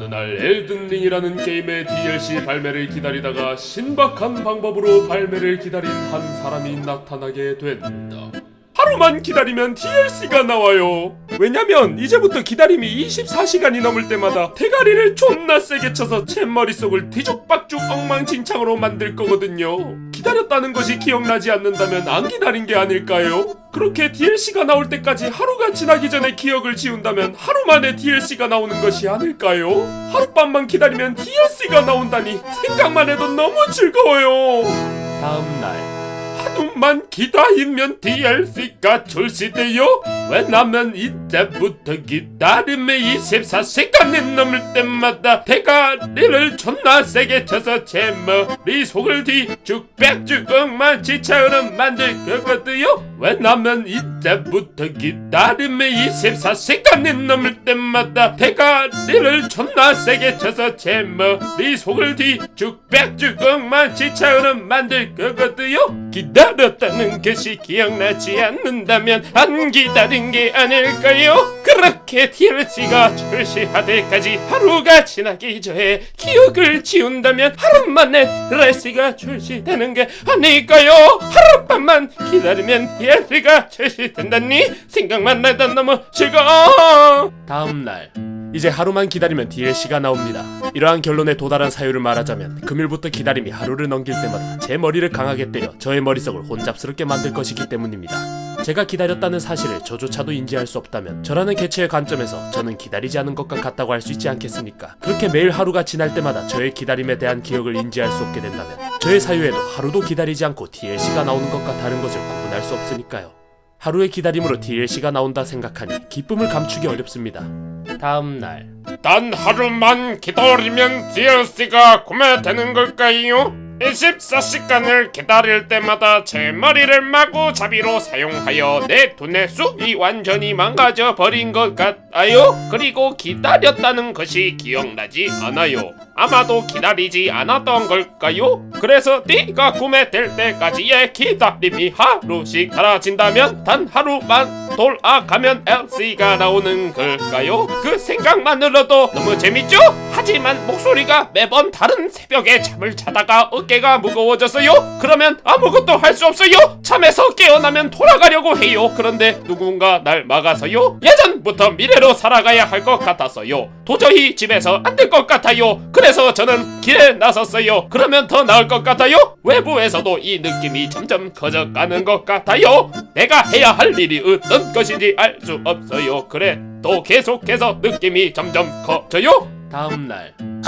어느 날 엘든링이라는 게임의 DLC 발매를 기다리다가 신박한 방법으로 발매를 기다린 한 사람이 나타나게 된다. 하루만 기다리면 DLC가 나와요. 왜냐면 이제부터 기다림이 24시간이 넘을 때마다 대가리를 존나 세게 쳐서 제 머릿속을 뒤죽박죽 엉망진창으로 만들 거거든요. 기다렸다는 것이 기억나지 않는다면 안 기다린 게 아닐까요? 그렇게 DLC가 나올 때까지 하루가 지나기 전에 기억을 지운다면 하루 만에 DLC가 나오는 것이 아닐까요? 하룻밤만 기다리면 DLC가 나온다니 생각만 해도 너무 즐거워요. 다음 날 하루만 기다리면 DLC가 출시돼요? 왜냐면 이때부터 기다림의 24시간이 넘을 때마다 대가리를 존나 세게 쳐서 제 머릿속을 뒤죽 백죽 엉망진창으로 만들 거거든요? 왜냐면 이 때부터 기다림의 24시간이 넘을 때마다 대가리를 존나 세게 쳐서 제 머릿속을 뒤죽 백죽 엉망진창으로 만들 거거든요? 기다렸다는 것이 기억나지 않는다면 안 기다린 게 아닐까요? 그렇게 DLC가 출시할 때까지 하루가 지나기 전에 기억을 지운다면 하루 만에 DLC가 출시되는 게 아닐까요? 하룻밤만 기다리면 DLC가 출시 된다니 생각만 해도 너무 즐거워 다음 날 이제 하루만 기다리면 DLC가 나옵니다. 이러한 결론에 도달한 사유를 말하자면 금일부터 기다림이 하루를 넘길 때마다 제 머리를 강하게 때려 저의 머릿속을 혼잡스럽게 만들 것이기 때문입니다. 제가 기다렸다는 사실을 저조차도 인지할 수 없다면 저라는 개체의 관점에서 저는 기다리지 않은 것과 같다고 할 수 있지 않겠습니까? 그렇게 매일 하루가 지날 때마다 저의 기다림에 대한 기억을 인지할 수 없게 된다면 저의 사유에도 하루도 기다리지 않고 DLC가 나오는 것과 다른 것을 구분할 수 없으니까요. 하루의 기다림으로 DLC가 나온다 생각하니 기쁨을 감추기 어렵습니다. 다음 날. 단 하루만 기다리면 DLC가 구매되는 걸까요? 24시간을 기다릴 때마다 제 머리를 마구잡이로 사용하여 내 두뇌 숲이 완전히 망가져 버린 것 같아요. 그리고 기다렸다는 것이 기억나지 않아요. 아마도 기다리지 않았던 걸까요? 그래서 네가 구매될 때까지의 기다림이 하루씩 사라진다면 단 하루만 돌아가면 LC가 나오는 걸까요? 그 생각만으로도 너무 재밌죠? 하지만 목소리가 매번 다른 새벽에 잠을 자다가 어깨가 무거워졌어요? 그러면 아무것도 할 수 없어요? 잠에서 깨어나면 돌아가려고 해요. 그런데 누군가 날 막아서요? 예전부터 미래로 살아가야 할 것 같았어요. 도저히 집에서 안 될 것 같아요. 그래서 저는 길에 나섰어요. 그러면 더 나을 것 같아요? 외부에서도 이 느낌이 점점 커져가는 것 같아요. 내가 해야 할 일이 어떤 것인지 알 수 없어요. 그래, 또 계속해서 느낌이 점점 커져요. 다음 날. 냠냠